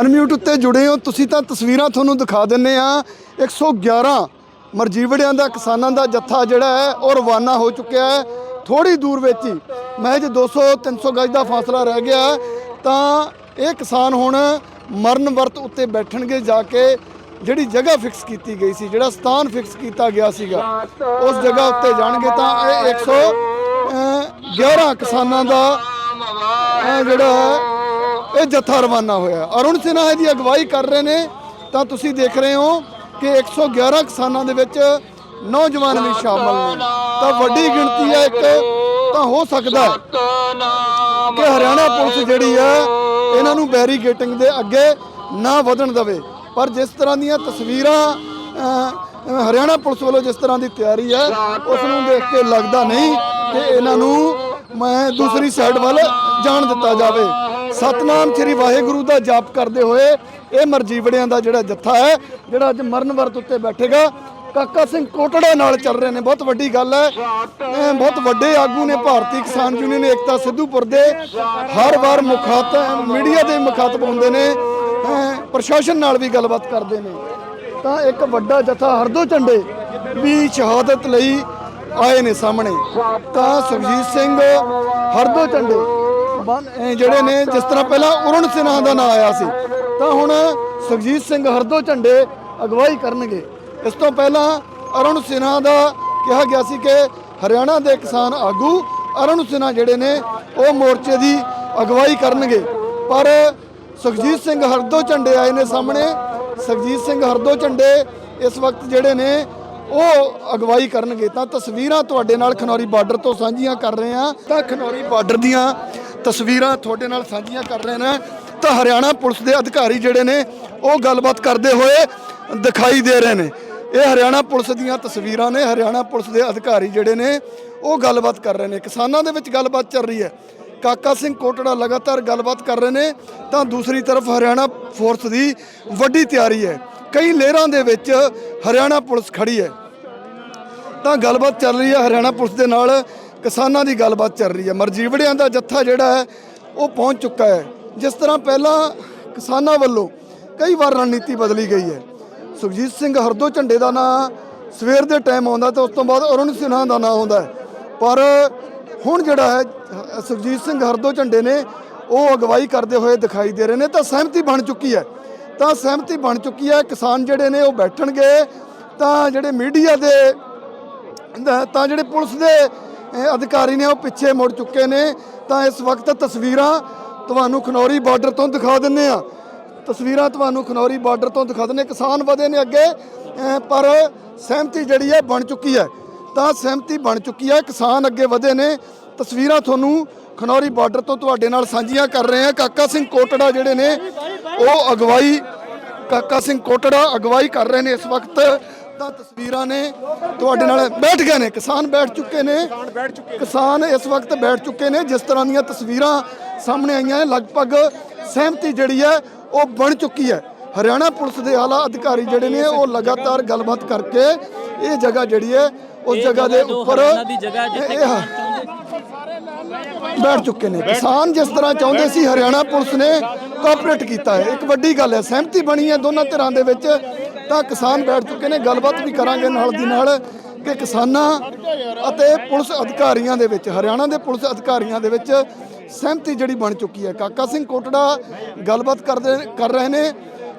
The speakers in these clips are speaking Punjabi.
ਅਨਮਿਊਟ ਉੱਤੇ ਜੁੜੇ ਹੋ। ਤੁਸੀਂ ਤਾਂ ਤਸਵੀਰਾਂ ਤੁਹਾਨੂੰ ਦਿਖਾ ਦਿੰਨੇ ਆ। 111 ਮਰਜੀਵੜਿਆਂ ਦਾ, ਕਿਸਾਨਾਂ ਦਾ ਜੱਥਾ ਜਿਹੜਾ ਹੈ, ਉਹ ਰਵਾਨਾ ਹੋ ਚੁੱਕਿਆ ਹੈ। ਥੋੜੀ ਦੂਰ ਵਿੱਚ ਹੀ ਮਹਿਜ 200 300 ਗਜ ਦਾ ਫਾਸਲਾ ਰਹਿ ਗਿਆ ਤਾਂ ਇਹ ਕਿਸਾਨ ਹੁਣ ਮਰਨ ਵਰਤ ਉੱਤੇ ਬੈਠਣਗੇ ਜਾ ਕੇ। ਜਿਹੜੀ ਜਗ੍ਹਾ ਫਿਕਸ ਕੀਤੀ ਗਈ ਸੀ, ਜਿਹੜਾ ਸਥਾਨ ਫਿਕਸ ਕੀਤਾ ਗਿਆ ਸੀਗਾ, ਉਸ ਜਗ੍ਹਾ ਉੱਤੇ ਜਾਣਗੇ ਤਾਂ ਇਹ 111 ਕਿਸਾਨਾਂ ਦਾ ਜਿਹੜਾ ਹੈ ਇਹ ਜੱਥਾ ਰਵਾਨਾ ਹੋਇਆ ਅਰੁਣ ਸਿਨਹਾ ਇਹਦੀ ਅਗਵਾਈ ਕਰ ਰਹੇ ਨੇ। ਤਾਂ ਤੁਸੀਂ ਦੇਖ ਰਹੇ ਹੋ ਕਿ 111 ਕਿਸਾਨਾਂ ਦੇ ਵਿੱਚ ਨੌਜਵਾਨ ਵੀ ਸ਼ਾਮਲ ਨੇ। ਤਾਂ ਵੱਡੀ ਗਿਣਤੀ ਹੈ ਇੱਕ ਤਾਂ ਹੋ ਸਕਦਾ ਕਿ ਹਰਿਆਣਾ ਪੁਲਿਸ ਜਿਹੜੀ ਹੈ ਇਹਨਾਂ ਨੂੰ ਬੈਰੀਗੇਟਿੰਗ ਦੇ ਅੱਗੇ ਨਾ ਵਧਣ ਦੇਵੇ। ਪਰ ਜਿਸ ਤਰ੍ਹਾਂ ਦੀਆਂ ਤਸਵੀਰਾਂ ਹਰਿਆਣਾ ਪੁਲਿਸ ਵੱਲੋਂ ਜਿਸ ਤਰ੍ਹਾਂ ਦੀ ਤਿਆਰੀ ਹੈ ਉਸ ਨੂੰ ਦੇਖ ਕੇ ਲੱਗਦਾ ਨਹੀਂ ਕਿ ਇਹਨਾਂ ਨੂੰ ਮੈਂ ਦੂਸਰੀ ਸਾਈਡ ਵੱਲ ਜਾਣ ਦਿੱਤਾ ਜਾਵੇ। ਸਤਨਾਮ ਸ੍ਰੀ ਵਾਹਿਗੁਰੂ ਦਾ ਜਾਪ ਕਰਦੇ ਹੋਏ ਇਹ ਮਰਜੀਵੜਿਆਂ ਦਾ ਜਿਹੜਾ ਜੱਥਾ ਹੈ, ਜਿਹੜਾ ਅੱਜ ਮਰਨ ਵਰਤ ਉੱਤੇ ਬੈਠੇਗਾ, ਕਾਕਾ ਸਿੰਘ ਕੋਟੜਾ ਨਾਲ ਚੱਲ ਰਹੇ ਨੇ, ਬਹੁਤ ਵੱਡੀ ਗੱਲ ਹੈ। ਬਹੁਤ ਵੱਡੇ ਆਗੂ ਨੇ, ਭਾਰਤੀ ਕਿਸਾਨ ਯੂਨੀਅਨ ਏਕਤਾ ਸਿੱਧੂਪੁਰ ਦੇ, ਹਰ ਵਾਰ ਮੁਖਾਤਬ ਮੀਡੀਆ ਦੇ ਮੁਖਾਤਬ ਹੁੰਦੇ ਨੇ ਪ੍ਰਸ਼ਾਸਨ ਨਾਲ ਵੀ ਗੱਲਬਾਤ ਕਰਦੇ ਨੇ। ਤਾਂ ਇੱਕ ਵੱਡਾ ਜਥਾ ਹਰਦੋ ਝੰਡੇ ਵੀ ਸ਼ਹਾਦਤ ਲਈ ਆਏ ਨੇ ਸਾਹਮਣੇ। ਤਾਂ ਸੁਖਜੀਤ ਸਿੰਘ ਹਰਦੋ ਝੰਡੇ ਬੰਦ, ਇਹ ਜਿਹੜੇ ਨੇ ਜਿਸ ਤਰ੍ਹਾਂ ਪਹਿਲਾਂ ਅਰੁਣ ਸਿਨਹਾ ਦਾ ਨਾਂ ਆਇਆ ਸੀ, ਤਾਂ ਹੁਣ ਸੁਖਜੀਤ ਸਿੰਘ ਹਰਦੋ ਝੰਡੇ ਅਗਵਾਈ ਕਰਨਗੇ। ਇਸ ਤੋਂ ਪਹਿਲਾਂ ਅਰੁਣ ਸਿਨਹਾ ਦਾ ਕਿਹਾ ਗਿਆ ਸੀ ਕਿ ਹਰਿਆਣਾ ਦੇ ਕਿਸਾਨ ਆਗੂ ਅਰੁਣ ਸਿਨਹਾ ਜਿਹੜੇ ਨੇ, ਉਹ ਮੋਰਚੇ ਦੀ ਅਗਵਾਈ ਕਰਨਗੇ। ਪਰ ਸੁਖਜੀਤ ਸਿੰਘ ਹਰਦੋ ਝੰਡੇ ਆਏ ਨੇ ਸਾਹਮਣੇ। ਸੁਖਜੀਤ ਸਿੰਘ ਹਰਦੋ ਝੰਡੇ ਇਸ ਵਕਤ ਜਿਹੜੇ ਨੇ, ਉਹ ਅਗਵਾਈ ਕਰਨਗੇ। ਤਾਂ ਤਸਵੀਰਾਂ ਤੁਹਾਡੇ ਨਾਲ ਖਨੌਰੀ ਬਾਰਡਰ ਤੋਂ ਸਾਂਝੀਆਂ ਕਰ ਰਹੇ ਹਾਂ। ਤਾਂ ਖਨੌਰੀ ਬਾਰਡਰ ਦੀਆਂ ਤਸਵੀਰਾਂ ਤੁਹਾਡੇ ਨਾਲ ਸਾਂਝੀਆਂ ਕਰ ਰਹੇ ਨੇ, ਤਾਂ ਹਰਿਆਣਾ ਪੁਲਿਸ ਦੇ ਅਧਿਕਾਰੀ ਜਿਹੜੇ ਨੇ, ਉਹ ਗੱਲਬਾਤ ਕਰਦੇ ਹੋਏ ਦਿਖਾਈ ਦੇ ਰਹੇ ਨੇ। ਇਹ ਹਰਿਆਣਾ ਪੁਲਿਸ ਦੀਆਂ ਤਸਵੀਰਾਂ ਨੇ, ਹਰਿਆਣਾ ਪੁਲਿਸ ਦੇ ਅਧਿਕਾਰੀ ਜਿਹੜੇ ਨੇ, ਉਹ ਗੱਲਬਾਤ ਕਰ ਰਹੇ ਨੇ। ਕਿਸਾਨਾਂ ਦੇ ਵਿੱਚ ਗੱਲਬਾਤ ਚੱਲ ਰਹੀ ਹੈ। ਕਾਕਾ ਸਿੰਘ ਕੋਟੜਾ ਲਗਾਤਾਰ ਗੱਲਬਾਤ ਕਰ ਰਹੇ ਨੇ, ਤਾਂ ਦੂਸਰੀ ਤਰਫ ਹਰਿਆਣਾ ਫੋਰਸ ਦੀ ਵੱਡੀ ਤਿਆਰੀ ਹੈ। ਕਈ ਲੇਅਰਾਂ ਦੇ ਵਿੱਚ ਹਰਿਆਣਾ ਪੁਲਿਸ ਖੜੀ ਹੈ। ਤਾਂ ਗੱਲਬਾਤ ਚੱਲ ਰਹੀ ਹੈ ਹਰਿਆਣਾ ਪੁਲਿਸ ਦੇ ਨਾਲ। ਕਿਸਾਨਾਂ ਦੀ ਗੱਲਬਾਤ ਚੱਲ ਰਹੀ ਹੈ। ਮਰਜੀਵੜਿਆਂ ਦਾ ਜੱਥਾ ਜਿਹੜਾ ਹੈ, ਉਹ ਪਹੁੰਚ ਚੁੱਕਾ ਹੈ। ਜਿਸ ਤਰ੍ਹਾਂ ਪਹਿਲਾਂ ਕਿਸਾਨਾਂ ਵੱਲੋਂ ਕਈ ਵਾਰ ਰਣਨੀਤੀ ਬਦਲੀ ਗਈ ਹੈ। ਸੁਖਜੀਤ ਸਿੰਘ ਹਰਦੋ ਝੰਡੇ ਦਾ ਨਾਂ ਸਵੇਰ ਦੇ ਟਾਈਮ ਆਉਂਦਾ ਤੇ ਉਸ ਤੋਂ ਬਾਅਦ ਅਰੁਣ ਸਿਨਹਾ ਦਾ ਨਾਂ ਆਉਂਦਾ ਪਰ ਹੁਣ ਜਿਹੜਾ ਹੈ ਹ- ਸੁਖਜੀਤ ਸਿੰਘ ਹਰਦੋ ਝੰਡੇ ਨੇ ਉਹ ਅਗਵਾਈ ਕਰਦੇ ਹੋਏ ਦਿਖਾਈ ਦੇ ਰਹੇ ਨੇ, ਤਾਂ ਸਹਿਮਤੀ ਬਣ ਚੁੱਕੀ ਹੈ। ਤਾਂ ਸਹਿਮਤੀ ਬਣ ਚੁੱਕੀ ਹੈ, ਕਿਸਾਨ ਜਿਹੜੇ ਨੇ ਉਹ ਬੈਠਣਗੇ, ਤਾਂ ਜਿਹੜੇ ਮੀਡੀਆ ਦੇ, ਤਾਂ ਜਿਹੜੇ ਪੁਲਿਸ ਦੇ ਅਧਿਕਾਰੀ ਨੇ ਉਹ ਪਿੱਛੇ ਮੁੜ ਚੁੱਕੇ ਨੇ। ਤਾਂ ਇਸ ਵਕਤ ਤਸਵੀਰਾਂ ਤੁਹਾਨੂੰ ਖਨੌਰੀ ਬਾਰਡਰ ਤੋਂ ਦਿਖਾ ਦਿੰਨੇ ਆ। ਤਸਵੀਰਾਂ ਤੁਹਾਨੂੰ ਖਨੌਰੀ ਬਾਰਡਰ ਤੋਂ ਦਿਖਾ ਦਿੰਨੇ ਕਿਸਾਨ ਵਧੇ ਨੇ ਅੱਗੇ ਪਰ ਸਹਿਮਤੀ ਜਿਹੜੀ ਹੈ ਬਣ ਚੁੱਕੀ ਹੈ। ਤਾਂ ਸਹਿਮਤੀ ਬਣ ਚੁੱਕੀ ਹੈ, ਕਿਸਾਨ ਅੱਗੇ ਵਧੇ ਨੇ। ਤਸਵੀਰਾਂ ਤੁਹਾਨੂੰ ਖਨੌਰੀ ਬਾਰਡਰ ਤੋਂ ਤੁਹਾਡੇ ਨਾਲ ਸਾਂਝੀਆਂ ਕਰ ਰਹੇ ਹਾਂ। ਕਾਕਾ ਸਿੰਘ ਕੋਟੜਾ ਜਿਹੜੇ ਨੇ, ਉਹ ਅਗਵਾਈ, ਕਾਕਾ ਸਿੰਘ ਕੋਟੜਾ ਅਗਵਾਈ ਕਰ ਰਹੇ ਨੇ ਇਸ ਵਕਤ। ਤਾਂ ਤਸਵੀਰਾਂ ਨੇ। ਤੁਹਾਡੇ ਨਾਲ ਬੈਠ ਗਏ ਨੇ। ਕਿਸਾਨ ਬੈਠ ਚੁੱਕੇ ਨੇ। ਕਿਸਾਨ ਇਸ ਵਕਤ ਬੈਠ ਚੁੱਕੇ ਨੇ ਜਿਸ ਤਰ੍ਹਾਂ ਦੀਆਂ ਤਸਵੀਰਾਂ ਸਾਹਮਣੇ ਆਈਆਂ ਨੇ। ਲਗਭਗ ਸਹਿਮਤੀ ਜਿਹੜੀ ਹੈ ਉਹ ਬਣ ਚੁੱਕੀ ਹੈ। ਹਰਿਆਣਾ ਪੁਲਿਸ ਦੇ ਆਲਾ ਅਧਿਕਾਰੀ ਜਿਹੜੇ ਨੇ ਉਹ ਲਗਾਤਾਰ ਗੱਲਬਾਤ ਕਰਕੇ ਇਹ ਜਗ੍ਹਾ ਜਿਹੜੀ ਹੈ ਉਸ ਜਗ੍ਹਾ ਦੇ ਉੱਪਰ ਬੈਠ ਚੁੱਕੇ ਨੇ। ਕਿਸਾਨ ਜਿਸ ਤਰ੍ਹਾਂ ਚਾਹੁੰਦੇ ਸੀ ਹਰਿਆਣਾ ਪੁਲਿਸ ਨੇ ਕੋਆਪਰੇਟ ਕੀਤਾ ਹੈ। ਇੱਕ ਵੱਡੀ ਗੱਲ ਹੈ ਸਹਿਮਤੀ ਬਣੀ ਹੈ ਦੋਨਾਂ ਧਿਰਾਂ ਦੇ ਵਿੱਚ। ਤਾਂ ਕਿਸਾਨ ਬੈਠ ਚੁੱਕੇ ਨੇ ਗੱਲਬਾਤ ਵੀ ਕਰਾਂਗੇ ਨਾਲ ਦੀ ਨਾਲ ਕਿ ਕਿਸਾਨਾਂ ਅਤੇ ਪੁਲਿਸ ਅਧਿਕਾਰੀਆਂ ਦੇ ਵਿੱਚ ਹਰਿਆਣਾ ਦੇ ਪੁਲਿਸ ਅਧਿਕਾਰੀਆਂ ਦੇ ਵਿੱਚ ਸਹਿਮਤੀ ਜਿਹੜੀ ਬਣ ਚੁੱਕੀ ਹੈ। ਕਾਕਾ ਸਿੰਘ ਕੋਟੜਾ ਗੱਲਬਾਤ ਕਰਦੇ ਕਰ ਰਹੇ ਨੇ।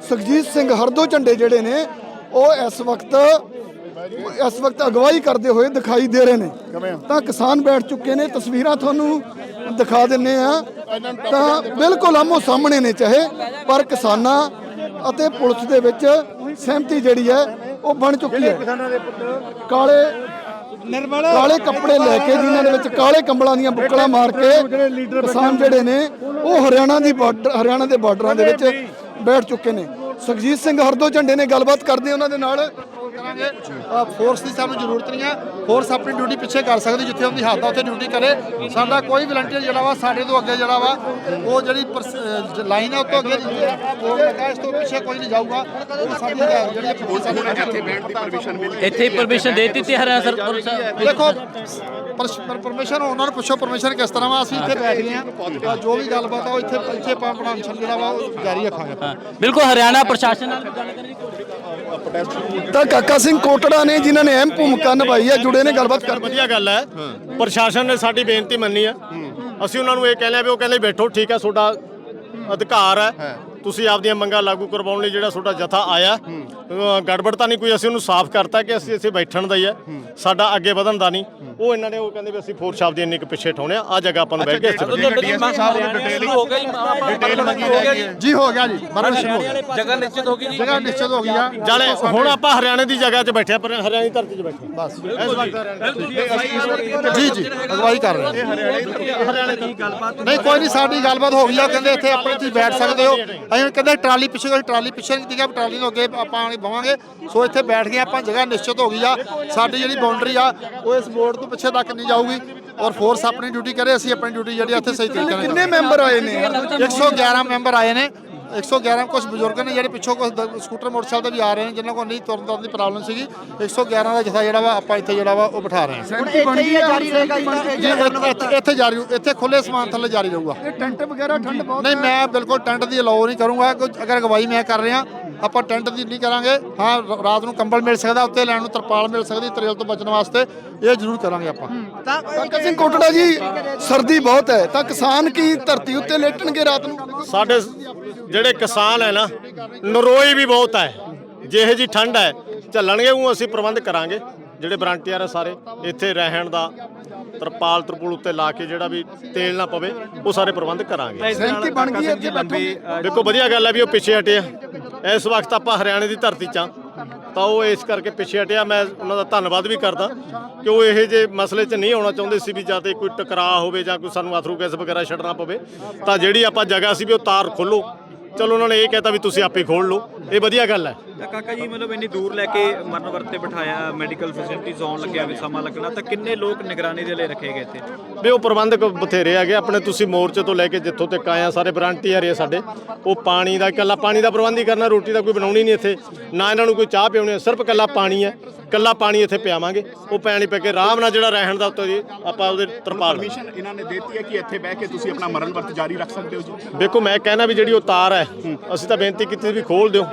ਸੁਖਜੀਤ ਸਿੰਘ ਹਰਦੋ ਝੰਡੇ ਜਿਹੜੇ ਨੇ ਉਹ ਇਸ ਵਕਤ ਇਸ ਵਕਤ ਅਗਵਾਈ ਕਰਦੇ ਹੋਏ ਦਿਖਾਈ ਦੇ ਰਹੇ ਨੇ। ਤਾਂ ਕਿਸਾਨ ਬੈਠ ਚੁੱਕੇ ਨੇ ਤਸਵੀਰਾਂ ਤੁਹਾਨੂੰ ਦਿਖਾ ਦਿੰਨੇ ਆ। ਤਾਂ ਬਿਲਕੁਲ ਆਮੋ ਸਾਹਮਣੇ ਨੇ ਚਾਹੇ ਪਰ ਕਿਸਾਨਾਂ ਅਤੇ ਪੁਲਿਸ ਦੇ ਵਿੱਚ ਸਹਿਮਤੀ ਜਿਹੜੀ ਹੈ, ਉਹ ਬਣ ਚੁੱਕੀ ਹੈ। ਕਾਲੇ ਕਾਲੇ ਕੱਪੜੇ ਲੈ ਕੇ ਜਿਨ੍ਹਾਂ ਦੇ ਵਿੱਚ ਕਾਲੇ ਕੰਬਲਾਂ ਦੀਆਂ ਬੁੱਕਲਾਂ ਮਾਰ ਕੇ ਕਿਸਾਨ ਜਿਹੜੇ ਨੇ, ਉਹ ਹਰਿਆਣਾ ਦੀ ਬਾਰਡਰ ਹਰਿਆਣਾ ਦੇ ਬਾਰਡਰਾਂ ਦੇ ਵਿੱਚ ਬੈਠ ਚੁੱਕੇ ਨੇ। ਸੁਖਜੀਤ ਸਿੰਘ ਹਰਦੋ ਝੰਡੇ ਨੇ ਗੱਲਬਾਤ ਕਰਦੇ ਉਹਨਾਂ ਦੇ ਨਾਲ। ਕਰਾਂਗੇ। ਫੋਰਸ ਦੀ ਸਾਨੂੰ ਜ਼ਰੂਰਤ ਨਹੀਂ ਹੈ। ਫੋਰਸ ਆਪਣੀ ਡਿਊਟੀ ਪਿੱਛੇ ਕਰ ਸਕਦੀ ਜਿੱਥੇ ਉਹਦੀ ਹੱਦ ਆ ਉੱਥੇ ਡਿਊਟੀ ਕਰੇ। ਸਾਡਾ ਕੋਈ ਵਲੰਟੀਅਰ ਜਿਹੜਾ ਵਾ ਸਾਡੇ ਤੋਂ ਅੱਗੇ ਜਿਹੜਾ ਵਾ ਉਹ ਜਿਹੜੀ ਲਾਈਨ ਹੈ ਉਹ ਤੋਂ ਅੱਗੇ ਉਹ ਲੱਗਾ ਇਸ ਤੋਂ ਪਿੱਛੇ ਕੋਈ ਨਹੀਂ ਜਾਊਗਾ। ਉਹ ਸਾਡੀ ਜਿਹੜੀ ਹੁਣ ਇੱਥੇ ਬੈਠ ਦੀ ਪਰਮਿਸ਼ਨ ਮਿਲ ਇੱਥੇ ਹੀ। ਪਰਮਿਸ਼ਨ ਦੇ ਦਿੱਤੀ ਹਰਿਆਣਾ ਸਰ ਦੇਖੋ ਪਰਮਿਸ਼ਨ ਉਹਨਾਂ ਨੂੰ ਪੁੱਛੋ ਪਰਮਿਸ਼ਨ ਕਿਸ ਤਰ੍ਹਾਂ ਵਾ ਅਸੀਂ ਇੱਥੇ ਬੈਠ ਗਏ ਆ ਜੋ ਵੀ ਗੱਲਬਾਤ ਆ ਉਹ ਇੱਥੇ ਇੱਥੇ ਅਨਸ਼ਨ ਜਿਹੜਾ ਵਾ ਉਹ ਜਾਰੀ ਰੱਖਾਂਗੇ। ਬਿਲਕੁਲ ਹਰਿਆਣਾ ਪ੍ਰਸ਼ਾਸਨ ਨਾਲ ਗੱਲ ਕਰੀ ਤਾਂ ਕਾਕਾ ਸਿੰਘ ਕੋਟੜਾ ਨੇ ਜਿਨ੍ਹਾਂ ਨੇ ਅਹਿਮ ਭੂਮਿਕਾ ਨਿਭਾਈ ਹੈ ਜੁੜੇ ਨੇ ਗੱਲਬਾਤ ਕਰ ਵਧੀਆ ਗੱਲ ਹੈ। ਪ੍ਰਸ਼ਾਸਨ ਨੇ ਸਾਡੀ ਬੇਨਤੀ ਮੰਨੀ ਹੈ। ਅਸੀਂ ਉਹਨਾਂ ਨੂੰ ਇਹ ਕਹਿੰਦੇ ਆ ਵੀ ਉਹ ਕਹਿੰਦੇ ਬੈਠੋ ਠੀਕ ਹੈ ਤੁਹਾਡਾ ਅਧਿਕਾਰ ਹੈ। ਤੁਸੀਂ ਆਪਦੀਆਂ ਮੰਗਾਂ ਲਾਗੂ ਕਰਵਾਉਣ ਲਈ ਜਿਹੜਾ ਤੁਹਾਡਾ ਜਥਾ ਆਇਆ। ਗੜਬੜ ਤਾਂ ਨਹੀਂ ਕੋਈ ਅਸੀਂ ਉਹਨੂੰ ਸਾਫ਼ ਕਰਤਾ ਕਿ ਅਸੀਂ ਇੱਥੇ ਬੈਠਣ ਦਾ ਹੀ। ਹੈ। ਸਾਡਾ ਅੱਗੇ ਵਧਣ ਦਾ ਨਹੀਂ। ਉਹ ਇਹਨਾਂ ਨੇ ਉਹ ਕਹਿੰਦੇ ਵੀ ਅਸੀਂ ਫੋਰਸ ਸ਼ਾਪ ਦੀ ਇੰਨੀ ਕੁ ਪਿੱਛੇ ਠਾਉਣੇ ਆ। ਆ ਜਗ੍ਹਾ ਆਪਾਂ ਨੂੰ ਬਹਿ ਕੇ ਇੱਥੇ ਹੋ ਗਈ ਡਿਟੇਲ ਮੰਗੀ ਜਾਏਗੀ ਜੀ। ਹੋ ਗਿਆ ਜੀ ਮਰਨ ਸ਼ੁਰੂ ਹੋ ਗਿਆ। ਜਗ੍ਹਾ ਨਿਸ਼ਚਿਤ ਹੋ ਗਈ ਜੀ? ਜਗ੍ਹਾ ਨਿਸ਼ਚਿਤ ਹੋ ਗਈ ਆ। ਜਾਲੇ ਹੁਣ ਆਪਾਂ ਹਰਿਆਣੇ ਦੀ ਜਗ੍ਹਾ 'ਚ ਬੈਠੇ ਆ, ਪਰ ਹਰਿਆਣੇ ਦੀ ਧਰਤੀ 'ਚ ਬੈਠੇ। ਬਸ ਇਸ ਵਕਤ ਜੀ। ਜੀ ਅਗਵਾਈ ਕਰ ਰਹੇ ਹਾਂ ਹਰਿਆਣੇ ਦੀ ਗੱਲਬਾਤ ਨਹੀਂ ਕੋਈ ਨਹੀਂ ਸਾਡੀ ਗੱਲਬਾਤ ਹੋ ਗਈ ਆ ਕਹਿੰਦੇ ਇੱਥੇ ਆਪਣੇ ਤੁਸੀਂ ਬੈਠ ਸਕਦੇ ਹੋ। ਅਸੀਂ ਕਹਿੰਦੇ ਟਰਾਲੀ ਪਿੱਛੇ ਕੋਈ ਟਰਾਲੀ ਪਿੱਛੇ ਨਹੀਂ ਦਿਖਿਆ ਟਰਾਲੀ ਨੂੰ ਅੱਗੇ ਆਪਾਂ ਆਣੀ ਬਵਾਂਗੇ ਸੋ ਇੱਥੇ ਬੈਠ ਗਏ ਆਪਾਂ ਜਗ੍ਹਾ ਨਿਸ਼ਚਿਤ ਹੋ ਗਈ ਆ। ਸਾਡੀ ਜਿਹੜੀ ਬਾਉਂਡਰੀ ਆ ਉਹ ਇਸ ਬੋਰਡ ਤੋਂ ਪਿੱਛੇ ਤੱਕ ਨਹੀਂ ਜਾਊਗੀ ਔਰ ਫੋਰਸ ਆਪਣੀ ਡਿਊਟੀ ਕਰੇ ਅਸੀਂ ਆਪਣੀ ਡਿਊਟੀ ਜਿਹੜੀ ਇੱਥੇ ਸਹੀ ਤਰੀਕੇ ਨਾਲ ਕਿੰਨੇ ਮੈਂਬਰ ਆਏ ਨੇ? 111 ਮੈਂਬਰ ਆਏ ਨੇ 111 ਕੁਝ ਬਜ਼ੁਰਗ ਨੇ ਜਿਹੜੇ ਪਿੱਛੋਂ ਕੁਝ ਸਕੂਟਰ ਮੋਟਰਸਾਈਕਲ ਤੇ ਵੀ ਆ ਰਹੇ ਨੇ ਜਿਨ੍ਹਾਂ ਕੋਲ ਨਹੀਂ ਤੁਰਨ ਤੁਰਨ ਦੀ ਪ੍ਰੋਬਲਮ ਸੀਗੀ। 111 ਦਾ ਜਥਾ ਜਿਹੜਾ ਵਾ ਆਪਾਂ ਇੱਥੇ ਜਿਹੜਾ ਵਾ ਉਹ ਬਿਠਾ ਰਹੇ ਹਾਂ। ਇੱਥੇ ਜਾਰੀ ਇੱਥੇ- ਖੁੱਲੇ ਸਮਾਨ ਥੱਲੇ ਜਾਰੀ ਰਹੂਗਾ। ਇਹ ਟੈਂਟ ਵਗੈਰਾ ਠੰਡ ਬਹੁਤ ਨਹੀਂ ਮੈਂ ਬਿਲਕੁਲ ਟੈਂਟ ਦੀ ਅਲਾਉ ਨਹੀਂ ਕਰੂੰਗਾ ਕੋਈ ਅਗਰ ਅਗਵਾਈ ਮੈਂ ਕਰ ਰਿਹਾ ਆਪਾਂ ਟੈਂਟ ਦੀ ਨਹੀਂ ਕਰਾਂਗੇ। ਹਾਂ ਰਾਤ ਨੂੰ ਕੰਬਲ ਮਿਲ ਸਕਦਾ ਉੱਤੇ ਲੈਣ ਨੂੰ ਤਰਪਾਲ ਮਿਲ ਸਕਦੀ ਤਰੇਲ ਤੋਂ ਬਚਣ ਵਾਸਤੇ। ਇਹ ਜ਼ਰੂਰ ਕਰਾਂਗੇ ਆਪਾਂ। ਕਾਕਾ ਸਿੰਘ ਕੋਟੜਾ ਜੀ ਸਰਦੀ ਬਹੁਤ ਹੈ। ਤਾਂ ਕਿਸਾਨ ਕੀ ਧਰਤੀ ਉੱਤੇ ਲੇਟਣਗੇ ਰਾਤ ਨੂੰ? ਸਾਡੇ ਜਿਹੜੇ ਕਿਸਾਨ ਹੈ ਨਾ ਨਰੋਈ ਵੀ ਬਹੁਤ ਹੈ। ਜਿਹੇ ਜੀ ਠੰਡ ਹੈ ਝੱਲਣਗੇ ਉਹ ਅਸੀਂ ਪ੍ਰਬੰਧ ਕਰਾਂਗੇ। ਜਿਹੜੇ ਵਰੰਟੀਅਰ ਆ ਸਾਰੇ ਇੱਥੇ ਰਹਿਣ ਦਾ ਤਰਪਾਲ ਤਰਪੂਲ ਉੱਤੇ ਲਾ ਕੇ ਜਿਹੜਾ ਵੀ ਤੇਲ ਨਾ ਪਵੇ ਉਹ ਸਾਰੇ ਪ੍ਰਬੰਧ ਕਰਾਂਗੇ। ਸਹਿਮਤੀ ਬਣ ਗਈ ਹੈ ਇੱਥੇ ਬੈਠੋਗੇ ਦੇਖੋ ਵਧੀਆ ਗੱਲ ਹੈ ਵੀ ਉਹ ਪਿੱਛੇ ਹਟੇ ਆ। ਇਸ ਵਕਤ ਆਪਾਂ ਹਰਿਆਣੇ ਦੀ ਧਰਤੀ 'ਚ ਆ ਤਾਂ ਉਹ ਇਸ ਕਰਕੇ ਪਿੱਛੇ ਹਟਿਆ। ਮੈਂ ਉਹਨਾਂ ਦਾ ਧੰਨਵਾਦ ਵੀ ਕਰਦਾ ਕਿ ਉਹ ਇਹੋ ਜਿਹੇ ਮਸਲੇ 'ਚ ਨਹੀਂ ਆਉਣਾ ਚਾਹੁੰਦੇ ਸੀ ਵੀ ਜਾਂ ਤੇ ਕੋਈ ਟਕਰਾਅ ਹੋਵੇ ਜਾਂ ਕੋਈ ਸਾਨੂੰ ਅਥਰੂ ਗੈਸ ਵਗੈਰਾ ਛੱਡਣਾ ਪਵੇ, ਤਾਂ ਜਿਹੜੀ ਆਪਾਂ ਜਗ੍ਹਾ ਸੀ ਵੀ ਉਹ ਤਾਰ ਖੋਲੋ ਚਲੋ ਉਹਨਾਂ ਨੇ ਇਹ ਕਹਿਤਾ ਵੀ ਤੁਸੀਂ ਆਪੇ ਖੋਲ ਲਓ। ਇਹ ਵਧੀਆ ਗੱਲ ਹੈ। ਤਾਂ ਕਾਕਾ ਜੀ ਮਤਲਬ ਇੰਨੀ ਦੂਰ ਲੈ ਕੇ ਮਰਨ ਵਰਤੇ ਬਿਠਾਇਆ ਮੈਡੀਕਲ ਫੈਸਿਲਿਟੀਜ਼ ਆਉਣ ਲੱਗਿਆ ਵੀ ਸਮਾਂ ਲੱਗਣਾ ਤਾਂ ਕਿੰਨੇ ਲੋਕ ਨਿਗਰਾਨੀ ਦੇ ਲਈ ਰੱਖੇ ਗਏ ਇੱਥੇ? ਵੀ ਉਹ ਪ੍ਰਬੰਧਕ ਬਥੇਰੇ ਹੈਗੇ ਆਪਣੇ ਤੁਸੀਂ ਮੋਰਚੇ ਤੋਂ ਲੈ ਕੇ ਜਿੱਥੋਂ ਤੱਕ ਆਏ ਆ ਸਾਰੇ ਵਰੰਟੀਅਰ ਹੀ ਸਾਡੇ। ਉਹ ਪਾਣੀ ਦਾ ਇਕੱਲਾ ਪਾਣੀ ਦਾ ਪ੍ਰਬੰਧ ਹੀ ਕਰਨਾ ਰੋਟੀ ਦਾ ਕੋਈ ਬਣਾਉਣੀ ਨਹੀਂ ਇੱਥੇ। ਨਾ ਇਹਨਾਂ ਨੂੰ ਕੋਈ ਚਾਹ ਪਿਉਣੀ ਸਿਰਫ ਇਕੱਲਾ ਪਾਣੀ ਹੈ। ਇਕੱਲਾ ਪਾਣੀ ਇੱਥੇ ਪਿਆਵਾਂਗੇ। ਉਹ ਪਾਣੀ ਪੀ ਕੇ ਆਰਾਮ ਨਾਲ ਜਿਹੜਾ ਰਹਿਣ ਦਾ ਉੱਤੇ ਜੀ ਆਪਾਂ ਉਹਦੇ ਤਰਪਾਲ। ਪਰਮਿਸ਼ਨ ਇਹਨਾਂ ਨੇ ਦਿੱਤੀ ਹੈ ਕਿ ਇੱਥੇ ਬਹਿ ਕੇ ਤੁਸੀਂ ਆਪਣਾ ਮਰਨ ਵਰਤ ਜਾਰੀ ਰੱਖ ਸਕਦੇ ਹੋ ਜੀ? ਦੇਖੋ ਮੈਂ ਕਹਿਣਾ ਵੀ ਜਿਹੜੀ ਉਹ ਤਾਰ ਹੈ ਅਸੀਂ ਤਾਂ ਬੇਨਤੀ ਕੀਤੀ ਵੀ ਖੋਲ ਦਿਓ।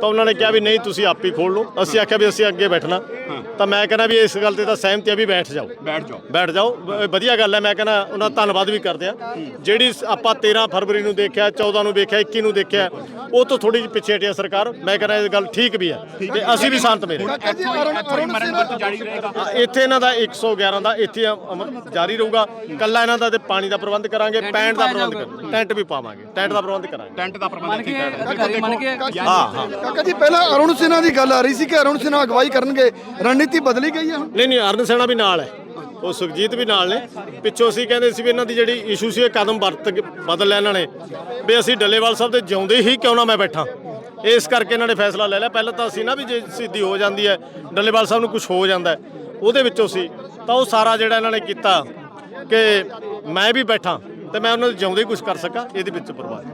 ਤਾਂ ਉਹਨਾਂ ਨੇ ਕਿਹਾ ਵੀ ਨਹੀਂ ਤੁਸੀਂ ਆਪ ਹੀ ਖੋਲ ਲਓ। ਅਸੀਂ ਆਖਿਆ ਵੀ ਅਸੀਂ ਅੱਗੇ ਬੈਠਣਾ। ਤਾਂ ਮੈਂ ਕਹਿੰਦਾ ਵੀ ਇਸ ਗੱਲ ਤੇ ਤਾਂ ਸਹਿਮਤੀ ਆ ਵੀ ਬੈਠ ਜਾਓ। ਬੈਠ ਜਾਓ। ਬੈਠ ਜਾਓ। ਵ- ਵਧੀਆ ਗੱਲ ਹੈ। ਮੈਂ ਕਹਿੰਦਾ ਉਹਨਾਂ ਦਾ ਧੰਨਵਾਦ ਵੀ ਕਰਦੇ ਆ। ਜਿਹੜੀ ਸ- ਆਪਾਂ 13 ਫਰਵਰੀ ਨੂੰ ਦੇਖਿਆ 14 ਨੂੰ ਦੇਖਿਆ 21 ਨੂੰ ਦੇਖਿਆ ਉਹ ਤੋਂ ਥੋੜੀ ਜਿਹੀ ਪਿੱਛੇ ਹਟਿਆ ਸਰਕਾਰ। ਮੈਂ ਕਹਿੰਦਾ ਇਹ ਗੱਲ ਠੀਕ ਵੀ ਹੈ ਤੇ ਅਸੀਂ ਵੀ ਸੰਤ ਮੇਰੇ। ਇੱਥੋਂ ਹੀ ਅਰੁਣ ਮਰਨ ਸਿੰਘ ਵਰਤ ਜਾਰੀ ਰਹੇਗਾ। ਹਾਂ, ਇੱਥੇ ਇਹਨਾਂ ਦਾ 111 ਦਾ ਇੱਥੇ ਅਮਲ ਜਾਰੀ ਰਹੂਗਾ। ਕੱਲਾ ਇਹਨਾਂ ਦਾ ਤੇ ਪਾਣੀ ਦਾ ਪ੍ਰਬੰਧ ਕਰਾਂਗੇ ਪੈਂਟ ਦਾ ਪ੍ਰਬੰਧ ਕਰਾਂਗੇ। ਟੈਂਟ ਵੀ ਪਾਵਾਂਗੇ। ਟੈਂਟ ਦਾ ਪ੍ਰਬੰਧ ਕਰਾਂਗੇ। ਟੈਂਟ ਦਾ ਪ੍ਰਬੰਧ ਇੱਥੇ ਕਰ ਮੰਨ ਕੇ ਹਾਂ ਕਾਕਾ ਜੀ ਪਹਿਲਾਂ ਅਰੁਣ ਸਿਨਹਾ ਦੀ ਗੱਲ ਆ ਰਹੀ ਸੀ ਕਿ ਅਰੁਣ ਸਿਨਹਾ ਅਗਵਾਈ ਕਰਨਗੇ। ਰਣਨੀਤੀ ਬਦਲੀ ਗਈ ਹੈ ਹੁਣ? ਨਹੀਂ ਨਹੀਂ ਅਰਨ ਸੈਣਾ ਵੀ ਨਾਲ ਹੈ। ਉਹ ਸੁਖਜੀਤ ਵੀ ਨਾਲ ਨੇ। ਪਿੱਛੋਂ ਅਸੀਂ ਕਹਿੰਦੇ ਸੀ ਵੀ ਇਹਨਾਂ ਦੀ ਜਿਹੜੀ ਇਸ਼ੂ ਸੀ ਇਹ ਕਦਮ ਵਰਤ ਕੇ ਬਦਲ ਲਿਆ ਇਹਨਾਂ ਨੇ ਵੀ ਅਸੀਂ ਡੱਲੇਵਾਲ ਸਾਹਿਬ ਦੇ ਜਿਉਂਦੇ ਹੀ ਕਿਉਂ ਨਾ ਮੈਂ ਬੈਠਾ? ਇਸ ਕਰਕੇ ਇਹਨਾਂ ਨੇ ਫੈਸਲਾ ਲੈ ਲਿਆ। ਪਹਿਲਾਂ ਤਾਂ ਅਸੀਂ ਨਾ ਵੀ ਜੇ ਸਿੱਧੀ ਹੋ ਜਾਂਦੀ ਹੈ ਡੱਲੇਵਾਲ ਸਾਹਿਬ ਨੂੰ ਕੁਝ ਹੋ ਜਾਂਦਾ ਹੈ, ਉਹਦੇ ਵਿੱਚੋਂ ਸੀ। ਤਾਂ ਉਹ ਸਾਰਾ ਜਿਹੜਾ ਇਹਨਾਂ ਨੇ ਕੀਤਾ ਕਿ ਮੈਂ ਵੀ ਬੈਠਾ ਤੇ ਮੈਂ ਉਹਨਾਂ ਦੇ ਜਿਉਂਦੇ ਹੀ ਕੁਝ ਕਰ ਸਕਾਂ ਇਹਦੇ ਵਿੱਚ ਪਰਵਾਹ ਨਹੀਂ।